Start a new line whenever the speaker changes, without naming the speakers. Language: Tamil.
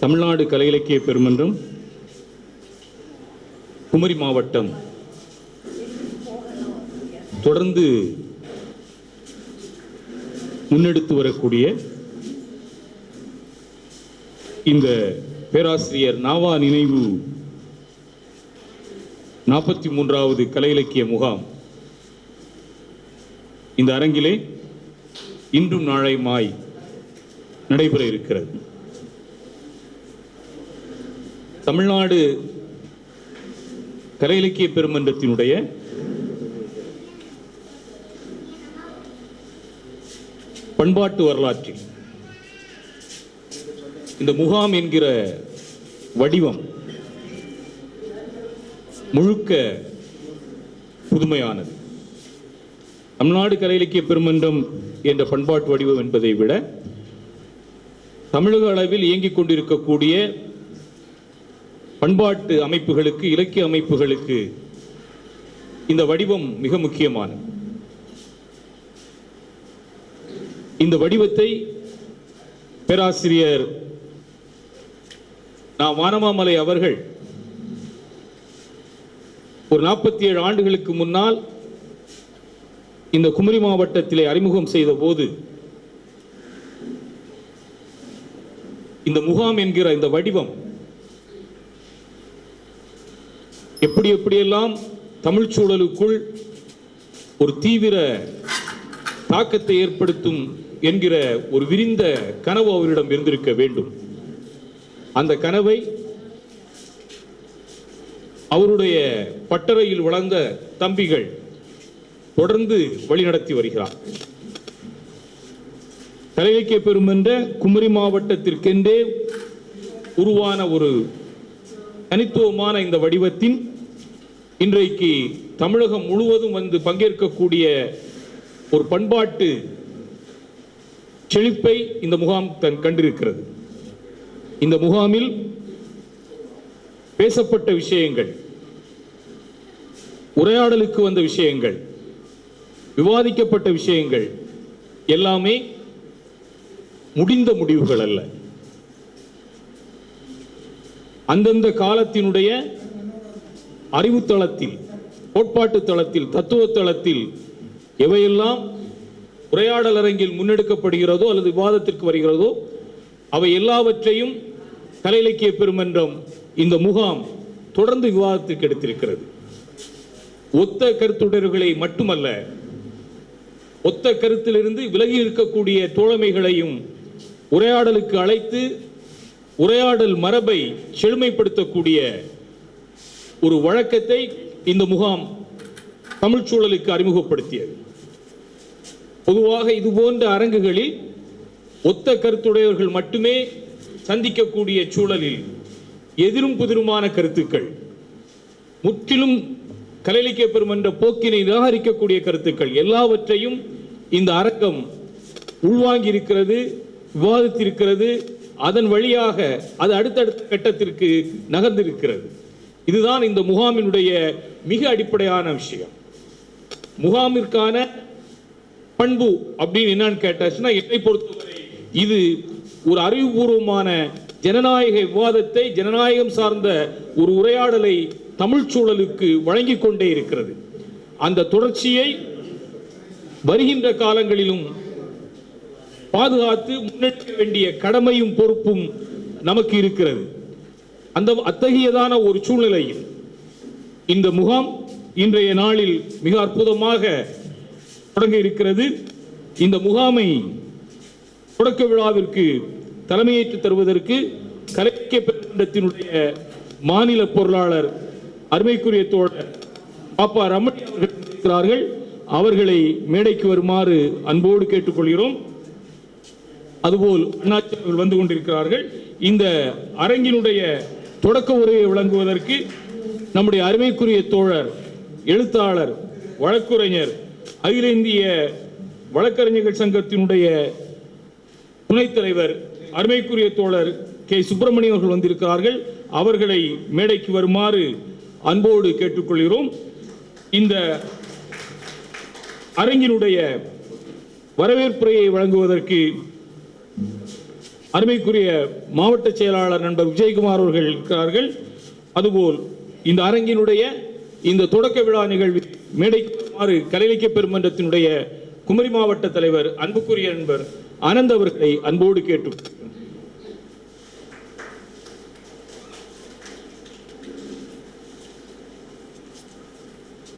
தமிழ்நாடு கலை இலக்கிய பெருமன்றம் குமரி மாவட்டம். தொடர்ந்து முன்னெடுத்து வரக்கூடிய இந்த பேராசிரியர் நாவா நினைவு நாற்பத்தி மூன்றாவது கலை இலக்கிய முகாம். இந்த அரங்கிலே இன்றும் நாளையுமாய் நடைபெற இருக்கிறது. தமிழ்நாடு கலை இலக்கிய பெருமன்றத்தினுடைய பண்பாட்டு வரலாற்றில் இந்த முகாம் என்கிற வடிவம் முழுக்க புதுமையானது. தமிழ்நாடு கலை இலக்கிய பெருமன்றம் என்ற பண்பாட்டு வடிவம் என்பதை விட தமிழக அளவில் இயங்கிக் கொண்டிருக்கக்கூடிய பண்பாட்டு அமைப்புகளுக்கு இலக்கிய அமைப்புகளுக்கு இந்த வடிவம் மிக முக்கியமானது. இந்த வடிவத்தை பேராசிரியர் நான் வானமாமலை அவர்கள் ஒரு நாற்பத்தி ஏழு ஆண்டுகளுக்கு முன்னால் இந்த குமரி மாவட்டத்திலே அறிமுகம் செய்த போது இந்த முகாம் என்கிற இந்த வடிவம் எப்படி எப்படியெல்லாம் தமிழ் சூழலுக்குள் ஒரு தீவிர தாக்கத்தை ஏற்படுத்தும் என்கிற ஒரு விரிந்த கனவு அவரிடம் இருந்திருக்க வேண்டும். அந்த கனவை அவருடைய பட்டறையில் வளர்ந்த தம்பிகள் தொடர்ந்து வழிநடத்தி வருகிறார். கலையிலக்கிய பெருமென்ற குமரி மாவட்டத்திற்கென்றே உருவான ஒரு தனித்துவமான இந்த வடிவத்தின் இன்றைக்கு தமிழகம் முழுவதும் வந்து பங்கேற்கக்கூடிய ஒரு பண்பாட்டு செழிப்பை இந்த முகாம் தன் கண்டிருக்கிறது. இந்த முகாமில் பேசப்பட்ட விஷயங்கள் உரையாடலுக்கு வந்த விஷயங்கள் விவாதிக்கப்பட்ட விஷயங்கள் எல்லாமே முடிந்த முடிவுகள் அல்ல. அந்தந்த காலத்தினுடைய அறிவுத்தளத்தில் கோட்பாட்டு தளத்தில் தத்துவ தளத்தில் எவையெல்லாம் உரையாடல் அரங்கில் முன்னெடுக்கப்படுகிறதோ அல்லது விவாதத்திற்கு வருகிறதோ அவை எல்லாவற்றையும் கலை இலக்கிய பெருமன்றம் இந்த முகாம் தொடர்ந்து விவாதத்திற்கு எடுத்திருக்கிறது. ஒத்த கருத்துடர்களை மட்டுமல்ல ஒத்த கருத்திலிருந்து விலகி இருக்கக்கூடிய தோழமைகளையும் உரையாடலுக்கு அழைத்து உரையாடல் மரபை செழுமைப்படுத்தக்கூடிய ஒரு வழக்கத்தை இந்த முகாம் தமிழ் சூழலுக்கு அறிமுகப்படுத்தியது. பொதுவாக இது போன்ற அரங்குகளில் ஒத்த கருத்துடையவர்கள் மட்டுமே சந்திக்கக்கூடிய சூழலில் எதிரும் புதிருமான கருத்துக்கள் முற்றிலும் கலையிலக்கிய என்ற போக்கினை நிராகரிக்கக்கூடிய கருத்துக்கள் எல்லாவற்றையும் இந்த அரங்கம் உள்வாங்கி இருக்கிறது விவாதித்திருக்கிறது. அதன் வழியாக அது அடுத்தடுத்த கட்டத்திற்கு நகர்ந்திருக்கிறது. இதுதான் இந்த முகாமினுடைய மிக அடிப்படையான விஷயம். முகாமிற்கான பண்பு அப்படின்னு என்னன்னு கேட்டாச்சுன்னா என்னை பொறுத்தவரை இது ஒரு அறிவுபூர்வமான ஜனநாயக விவாதத்தை ஜனநாயகம் சார்ந்த ஒரு உரையாடலை தமிழ் சூழலுக்கு வழங்கி கொண்டே இருக்கிறது. அந்த தொடர்ச்சியை வருகின்ற காலங்களிலும் பாதுகாத்து முன்னெடுக்க வேண்டிய கடமையும் பொறுப்பும் நமக்கு இருக்கிறது. அந்த அத்தகையதான ஒரு சூழ்நிலையில் இந்த முகாம் இன்றைய நாளில் மிக அற்புதமாக தொடங்க இருக்கிறது இந்த முகாமை தொடக்க விழாவிற்கு தலைமையேற்று தருவதற்கு கலைக்கிய பெருமன்றத்தினுடைய மாநில பொருளாளர் அருமைக்குரிய தோழர் பாப்பா ரமணி அவர்கள் இருக்கிறார்கள். அவர்களை மேடைக்கு வருமாறு அன்போடு கேட்டுக்கொள்கிறோம். அதுபோல் அண்ணாச்சி அவர்கள் வந்து கொண்டிருக்கிறார்கள். இந்த அரங்கினுடைய தொடக்க உரையை வழங்குவதற்கு நம்முடைய அருமைக்குரிய தோழர் எழுத்தாளர் வழக்குரைஞர் அகில இந்திய வழக்கறிஞர்கள் சங்கத்தினுடைய துணைத் தலைவர் அருமைக்குரிய தோழர் கே. சுப்பிரமணியம் அவர்கள் வந்திருக்கிறார்கள். அவர்களை மேடைக்கு வருமாறு அன்போடு கேட்டுக்கொள்கிறோம். இந்த அரங்கினுடைய வரவேற்புரையை வழங்குவதற்கு அருமைக்குரிய மாவட்ட செயலாளர் நண்பர் விஜயகுமார் அவர்கள் இருக்கிறார்கள் அதுபோல் இந்த அரங்கினுடைய இந்த தொடக்க விழா நிகழ்வு மேடைக்குமாறு கலைலிக்க பெருமன்றத்தினுடைய குமரி மாவட்ட தலைவர் அன்புக்குரிய நண்பர் ஆனந்த் அவர்களை அன்போடு கேட்டு